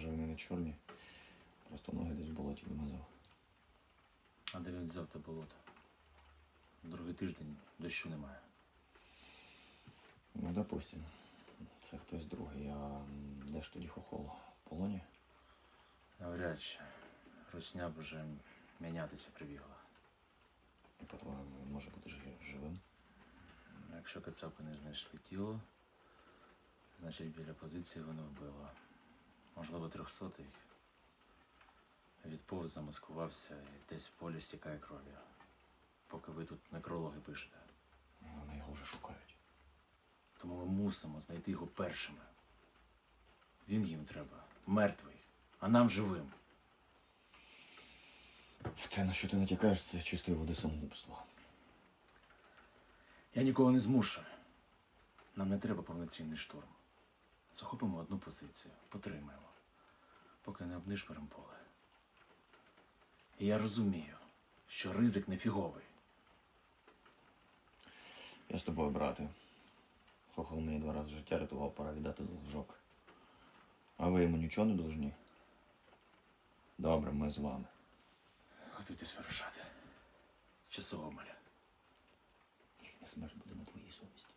Може вони не чорні. Просто ноги десь в болоті вимазав. А де він взяв те болото? Другий тиждень дощу немає. Ну, допустим. Це хтось другий. А де ж тоді хохол? В полоні? Навряд чи. Русня б уже мінятися прибігла. І по-твоєму він може бути живим? Якщо кацапи не знайшли тіло, значить біля позиції воно вбило. Можливо, трьохсотий. Відповз замаскувався і десь в полі стікає кров'ю. Поки ви тут некрологи пишете. Вони його вже шукають. Тому ми мусимо знайти його першими. Він їм треба мертвий, а нам живим. Те, на що ти натякаєш, це чистої води самогубство. Я нікого не змушую. Нам не треба повноцінний штурм. Захопимо одну позицію, потримаємо, поки не обнишпоримо поле. І я розумію, що ризик не фіговий. Я з тобою, брате. Хохол мені два рази життя рятував, пора віддати должок. А ви йому нічого не должні? Добре, ми з вами. Готуйтесь вирушати. Часово маля. Їхня смерть буде на твоїй совісті.